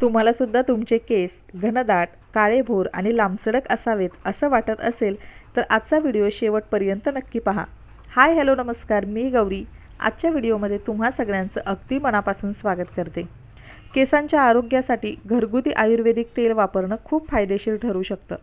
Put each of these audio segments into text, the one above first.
तुम्हालासुद्धा तुमचे केस घनदाट काळेभोर आणि लांबसडक असावेत असं वाटत असेल तर आजचा व्हिडिओ शेवटपर्यंत नक्की पहा. हाय हॅलो नमस्कार मी गौरी. आजच्या व्हिडिओमध्ये तुम्हा सगळ्यांचं अगदी मनापासून स्वागत करते. केसांच्या आरोग्यासाठी घरगुती आयुर्वेदिक तेल वापरणं खूप फायदेशीर ठरू शकतं.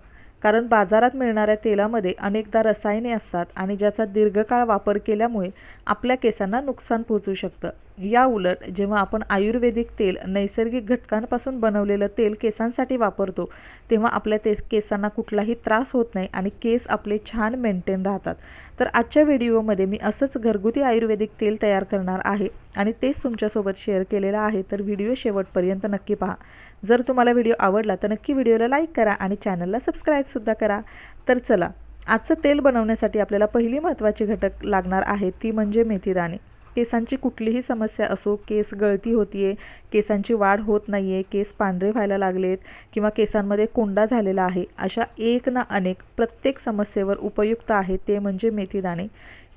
कारण बाजारात मिळणाऱ्या तेलामध्ये अनेकदा रसायने असतात आणि ज्याचा दीर्घकाळ वापर केल्यामुळे आपल्या केसांना नुकसान पोहोचू शकतं. या उलट जेव्हा आपण आयुर्वेदिक तेल नैसर्गिक घटकांपासून बनवलेलं तेल केसांसाठी वापरतो तेव्हा आपल्या ते केसांना कुठलाही त्रास होत नाही आणि केस आपले छान मेंटेन राहतात. तर आजच्या व्हिडिओमध्ये मी असंच घरगुती आयुर्वेदिक तेल तयार करणार आहे आणि तेच तुमच्यासोबत शेअर केलेलं आहे तर व्हिडिओ शेवटपर्यंत नक्की पहा. जर तुम्हाला व्हिडिओ आवडला तर नक्की व्हिडिओला लाईक करा आणि चॅनलला सबस्क्राईबसुद्धा करा. तर चला आजचं तेल बनवण्यासाठी आपल्याला पहिली महत्त्वाची घटक लागणार आहे ती म्हणजे मेथीदाणे केसांची कुठलीही समस्या असो केस गळती होतीये केसांची वाढ होत नाही आहे केस पांढरे व्हायला लागलेत किंवा केसांमध्ये कोंडा झालेला आहे अशा एक ना अनेक प्रत्येक समस्येवर उपयुक्त आहे ते म्हणजे मेथीदाणे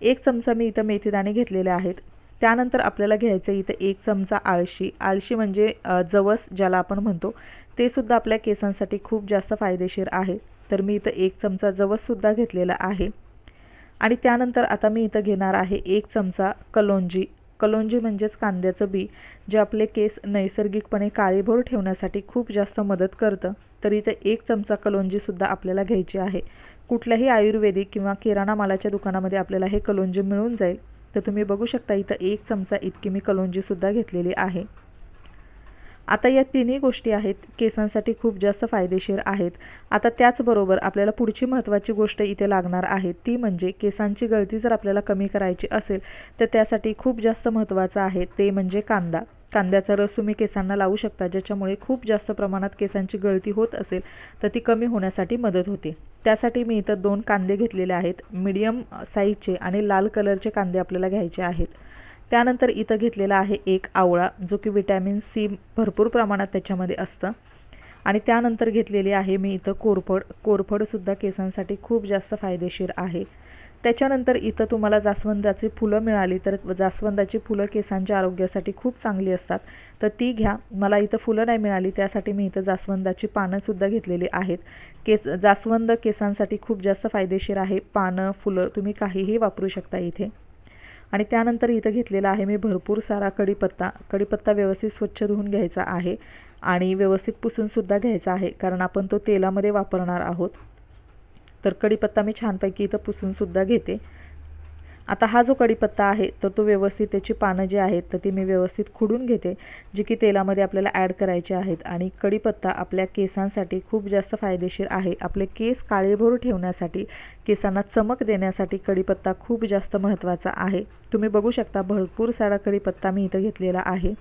एक चमचा मी इथं मेथीदाणे घेतलेले आहेत. त्यानंतर आपल्याला घ्यायचं इथं एक चमचा आळशी. आळशी म्हणजे जवस ज्याला आपण म्हणतो ते सुद्धा आपल्या केसांसाठी खूप जास्त फायदेशीर आहे. तर मी इथं एक चमचा जवससुद्धा घेतलेला आहे. आणि त्यानंतर आता मी इथं घेणार आहे एक चमचा कलोंजी. कलोंजी म्हणजेच कांद्याचं बी जे आपले केस नैसर्गिकपणे काळीभोर ठेवण्यासाठी खूप जास्त मदत करतं. तर इथं एक चमचा कलोंजीसुद्धा आपल्याला घ्यायची आहे. कुठल्याही आयुर्वेदिक किंवा किराणा मालाच्या दुकानामध्ये आपल्याला हे कलोंजी मिळून जाईल. तर तुम्ही बघू शकता इथं एक चमचा इतकी मी कलोंजीसुद्धा घेतलेली आहे. आता या तिन्ही गोष्टी आहेत केसांसाठी खूप जास्त फायदेशीर आहेत. आता त्याचबरोबर आपल्याला पुढची महत्त्वाची गोष्ट इथे लागणार आहे ती म्हणजे केसांची गळती जर आपल्याला कमी करायची असेल तर त्यासाठी खूप जास्त महत्त्वाचं आहे ते म्हणजे कांदा. कांद्याचा रस तुम्ही केसांना लावू शकता ज्याच्यामुळे खूप जास्त प्रमाणात केसांची गळती होत असेल तर ती कमी होण्यासाठी मदत होते. त्यासाठी मी इथं दोन कांदे घेतलेले आहेत मीडियम साईजचे आणि लाल कलरचे कांदे आपल्याला घ्यायचे आहेत. त्यानंतर इथं घेतलेला आहे एक आवळा जो की विटॅमिन सी भरपूर प्रमाणात त्याच्यामध्ये असतं. आणि त्यानंतर घेतलेली आहे मी इथं कोरफड. कोरफडसुद्धा केसांसाठी खूप जास्त फायदेशीर आहे. त्याच्यानंतर इथं तुम्हाला जास्वंदाची फुलं मिळाली तर जास्वंदाची फुलं केसांच्या आरोग्यासाठी खूप चांगली असतात. तर ती घ्या. मला इथं फुलं नाही मिळाली त्यासाठी मी इथं जास्वंदाची पानंसुद्धा घेतलेली आहेत. केस जास्वंद केसांसाठी खूप जास्त फायदेशीर आहे. पानं फुलं तुम्ही काहीही वापरू शकता इथे. आणि त्यानंतर इथं घेतलेला आहे मी भरपूर सारा कढीपत्ता. कढीपत्ता व्यवस्थित स्वच्छ धुवून घ्यायचा आहे आणि व्यवस्थित पुसूनसुद्धा घ्यायचा आहे कारण आपण तो तेलामध्ये वापरणार आहोत. तर कढीपत्ता मी छानपैकी इथं पुसूनसुद्धा घेते. आता हा जो कढीपत्ता आहे तर तो व्यवस्थित त्याची पानं जी आहेत तर ती मी व्यवस्थित खुडून घेते जी की तेलामध्ये आपल्याला ॲड करायची आहेत. आणि कढीपत्ता आपल्या केसांसाठी खूप जास्त फायदेशीर आहे. आपले केस काळेभोर ठेवण्यासाठी केसांना चमक देण्यासाठी कढीपत्ता खूप जास्त महत्त्वाचा आहे. तुम्ही बघू शकता भरपूर सारा कढीपत्ता मी इथं घेतलेला आहे.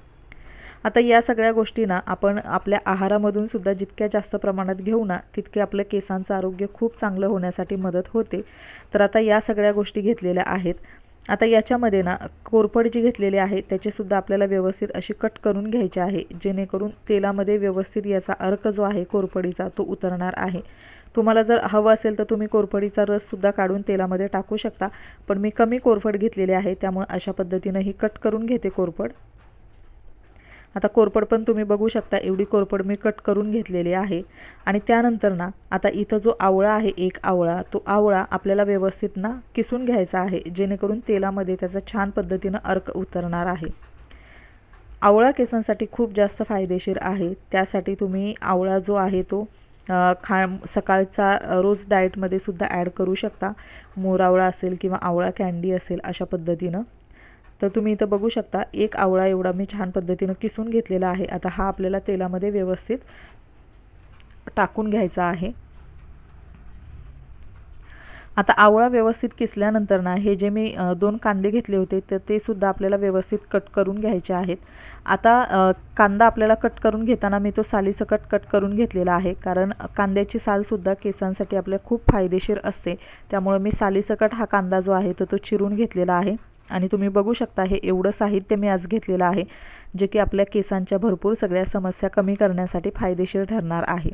आता या सगळ्या गोष्टींना आपण आपल्या आहारामधून सुद्धा जितक्या जास्त प्रमाणात घेऊ ना तितके आपलं केसांचं आरोग्य खूप चांगलं होण्यासाठी मदत होते. तर आता या सगळ्या गोष्टी घेतलेल्या आहेत. आता याच्यामध्ये ना कोरफड जी घेतलेली आहे त्याचेसुद्धा आपल्याला व्यवस्थित अशी कट करून घ्यायची आहे जेणेकरून तेलामध्ये व्यवस्थित याचा अर्क जो आहे कोरफडीचा तो उतरणार आहे. तुम्हाला जर हवं असेल तर तुम्ही कोरफडीचा रससुद्धा काढून तेलामध्ये टाकू शकता पण मी कमी कोरफड घेतलेली आहे त्यामुळे अशा पद्धतीनं ही कट करून घेते कोरफड. आता कोरपड पण तुम्ही बघू शकता एवढी कोरपड मी कट करून घेतलेली आहे. आणि त्यानंतर ना आता इथं जो आवळा आहे एक आवळा तो आवळा आपल्याला व्यवस्थित ना किसून घ्यायचा आहे जेणेकरून तेलामध्ये त्याचा छान पद्धतीनं अर्क उतरणार आहे. आवळा केसांसाठी खूप जास्त फायदेशीर आहे. त्यासाठी तुम्ही आवळा जो आहे तो खा सकाळचा रोज डाएटमध्ये सुद्धा ॲड करू शकता. मोरावळा असेल किंवा आवळा कॅन्डी असेल अशा पद्धतीनं. तर तुम्ही इथं बघू शकता एक आवळा एवढा मी छान पद्धतीनं किसून घेतलेला आहे. आता हा आपल्याला तेलामध्ये व्यवस्थित टाकून घ्यायचा आहे. आता आवळा व्यवस्थित किसल्यानंतर ना हे जे मी दोन कांदे घेतले होते तर ते सुद्धा आपल्याला व्यवस्थित कट करून घ्यायचे आहेत. आता कांदा आपल्याला कट करून घेताना मी तो सालीसकट कट करून घेतलेला आहे कारण कांद्याची सालसुद्धा केसांसाठी आपल्या खूप फायदेशीर असते. त्यामुळं मी सालीसकट हा कांदा जो आहे तो तो चिरून घेतलेला आहे. आणि तुम्ही बघू शकता हे एवढं साहित्य मी आज घेतलेलं आहे जे की आपल्या केसांच्या भरपूर सगळ्या समस्या कमी करण्यासाठी फायदेशीर ठरणार आहे.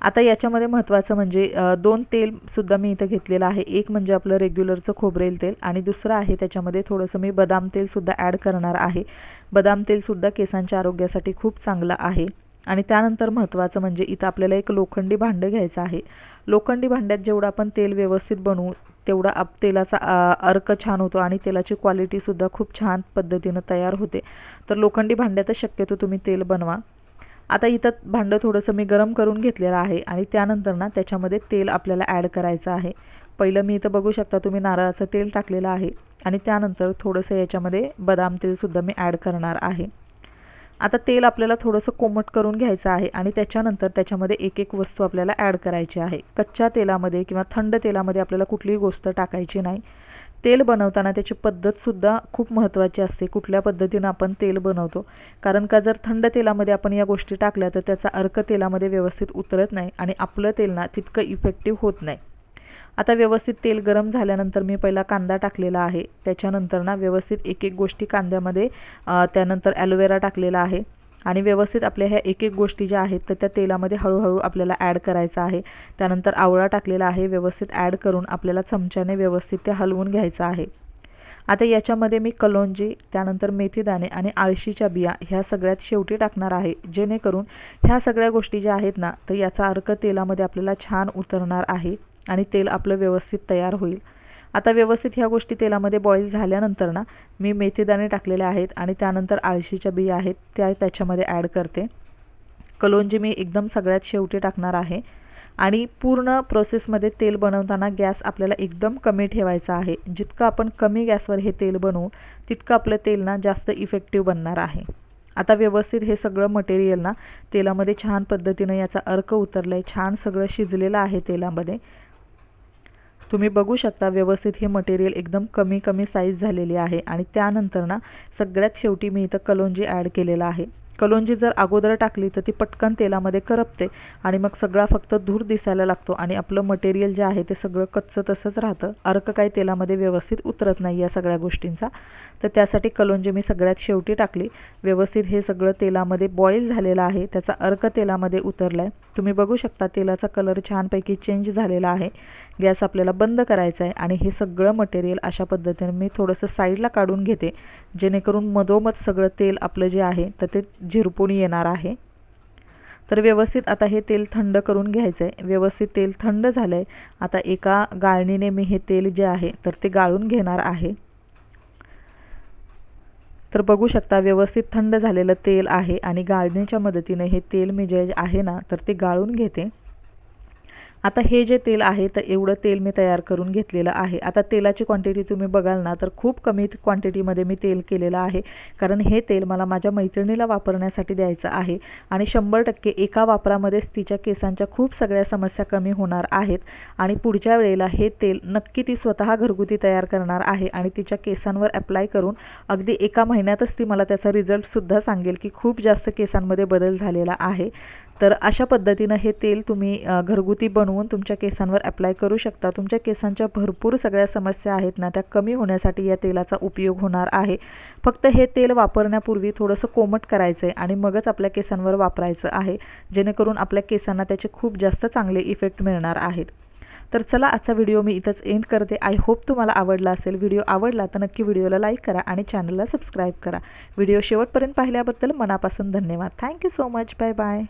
आता याच्यामध्ये महत्त्वाचं म्हणजे दोन तेलसुद्धा मी इथं घेतलेलं आहे. एक म्हणजे आपलं रेग्युलरचं खोबरेल तेल आणि दुसरं आहे त्याच्यामध्ये थोडंसं मी बदाम तेलसुद्धा ॲड करणार आहे. बदाम तेलसुद्धा केसांच्या आरोग्यासाठी खूप चांगलं आहे. आणि त्यानंतर महत्त्वाचं म्हणजे इथं आपल्याला एक लोखंडी भांडं घ्यायचं आहे. लोखंडी भांड्यात जेवढं आपण तेल व्यवस्थित बनवू तेवढा आप तेलाचा अर्क छान होतो आणि तेलाची क्वालिटीसुद्धा खूप छान पद्धतीनं तयार होते. तर लोखंडी भांड्यातच शक्यतो तुम्ही तेल बनवा. आता इथं भांडं थोडंसं मी गरम करून घेतलेलं आहे आणि त्यानंतर ना त्याच्यामध्ये तेल आपल्याला ॲड करायचं आहे. पहिलं मी इथं बघू शकता तुम्ही नारळाचं तेल टाकलेलं आहे आणि त्यानंतर थोडंसं याच्यामध्ये बदाम तेलसुद्धा मी ॲड करणार आहे. आता तेल आपल्याला थोडंसं कोमट करून घ्यायचं आहे आणि त्याच्यानंतर त्याच्यामध्ये एक एक वस्तू आपल्याला ॲड करायची आहे. कच्च्या तेलामध्ये किंवा थंड तेलामध्ये आपल्याला कुठलीही गोष्ट टाकायची नाही. तेल बनवताना त्याची पद्धतसुद्धा खूप महत्त्वाची असते. कुठल्या पद्धतीनं आपण तेल बनवतो? कारण का जर थंड तेलामध्ये आपण या गोष्टी टाकल्या तर त्याचा अर्क तेलामध्ये व्यवस्थित उतरत नाही आणि आपलं तेल ना तितकं इफेक्टिव्ह होत नाही. आता व्यवस्थित तेल गरम झाल्यानंतर मी पहिला कांदा टाकलेला आहे. त्याच्यानंतर ना व्यवस्थित एक एक गोष्टी कांद्यामध्ये त्यानंतर ॲलोवेरा टाकलेला आहे. आणि व्यवस्थित आपल्या ह्या एक एक गोष्टी ज्या आहेत तर त्या तेलामध्ये हळूहळू आपल्याला ॲड करायचं आहे. त्यानंतर आवळा टाकलेला आहे व्यवस्थित ॲड करून आपल्याला चमच्याने व्यवस्थित ते हलवून घ्यायचं आहे. आता याच्यामध्ये मी कलोंजी त्यानंतर मेथीदाणे आणि आळशीच्या बिया ह्या सगळ्यात शेवटी टाकणार आहे. जेणेकरून ह्या सगळ्या गोष्टी ज्या आहेत ना तर याचा अर्क तेलामध्ये आपल्याला छान उतरणार आहे. आणि तेल आपलं व्यवस्थित तयार होईल. आता व्यवस्थित ह्या गोष्टी तेलामध्ये बॉईल झाल्यानंतर ना मी मेथीदाणे टाकलेले आहेत आणि त्यानंतर आळशीच्या बिया आहेत त्या त्याच्यामध्ये ॲड करते. कलोंजी मी एकदम सगळ्यात शेवटी टाकणार आहे. आणि पूर्ण प्रोसेसमध्ये तेल बनवताना गॅस आपल्याला एकदम कमी ठेवायचा आहे. जितकं आपण कमी गॅसवर हे तेल बनवू तितकं आपलं तेल ना जास्त इफेक्टिव्ह बनणार आहे. आता व्यवस्थित हे सगळं मटेरियल ना तेलामध्ये छान पद्धतीनं याचा अर्क उतरला आहे छान सगळं शिजलेलं आहे तेलामध्ये. तुम्ही बघू शकता व्यवस्थित हे मटेरियल एकदम कमी कमी साईज झालेली आहे. आणि त्यानंतर ना सगळ्यात शेवटी मी इथं कलोंजी ॲड केलेलं आहे. कलोंजी जर अगोदर टाकली तर ती पटकन तेलामध्ये करपते आणि मग सगळा फक्त धूर दिसायला लागतो आणि आपलं मटेरियल जे आहे ते सगळं कच्चं तसंच राहतं. अर्क काही तेलामध्ये व्यवस्थित उतरत नाही या सगळ्या गोष्टींचा. तर त्यासाठी कलोंजी मी सगळ्यात शेवटी टाकली. व्यवस्थित हे सगळं तेलामध्ये बॉईल झालेलं आहे. त्याचा अर्क तेलामध्ये उतरला आहे तुम्ही बघू शकता तेलाचा कलर छानपैकी चेंज झालेला आहे. गॅस आपल्याला बंद करायचा आहे आणि हे सगळं मटेरियल अशा पद्धतीने मी थोडंसं साईडला काढून घेते. जेणेकरून मधोमध सगळं तेल आपलं जे आहे तर ते झिरपून येणार आहे. तर व्यवस्थित आता हे तेल थंड करून घ्यायचं आहे व्यवस्थित तेल थंड झालं आहे आता एका गाळणीने मी हे तेल जे आहे तर ते गाळून घेणार आहे. तर बघू शकता व्यवस्थित थंड झालेलं तेल आहे आणि गाळणीच्या मदतीने हे तेल मी जे आहे ना तर ते गाळून घेते. आता हे जे तेल आहे तर एवढं तेल मी तयार करून घेतलेलं आहे. आता तेलाची क्वांटिटी तुम्ही बघाल ना तर खूप कमी क्वांटिटीमध्ये मी तेल केलेलं आहे. कारण हे तेल मला माझ्या मैत्रिणीला वापरण्यासाठी द्यायचं आहे आणि शंभर टक्के एका वापरामध्येच तिच्या केसांच्या खूप सगळ्या समस्या कमी होणार आहेत आणि पुढच्या वेळेला हे तेल नक्की ती स्वतः घरगुती तयार करणार आहे आणि तिच्या केसांवर अप्लाय करून अगदी एका महिन्यातच ती मला त्याचा रिझल्टसुद्धा सांगेल की खूप जास्त केसांमध्ये बदल झालेला आहे. तर अशा पद्धतीनं हे तेल तुम्ही घरगुती बनवून तुमच्या केसांवर अप्लाय करू शकता. तुमच्या केसांच्या भरपूर सगळ्या समस्या आहेत ना त्या कमी होण्यासाठी या तेलाचा उपयोग होणार आहे. फक्त हे तेल वापरण्यापूर्वी थोडंसं कोमट करायचं आहे आणि मगच आपल्या केसांवर वापरायचं आहे जेणेकरून आपल्या केसांना त्याचे खूप जास्त चांगले इफेक्ट मिळणार आहेत. तर चला आजचा व्हिडिओ मी इथंच एंड करते. आय होप तुम्हाला आवडला असेल. व्हिडिओ आवडला तर नक्की व्हिडिओला लाईक करा आणि चॅनलला सबस्क्राईब करा. व्हिडिओ शेवटपर्यंत पाहिल्याबद्दल मनापासून धन्यवाद. Thank you so much bye bye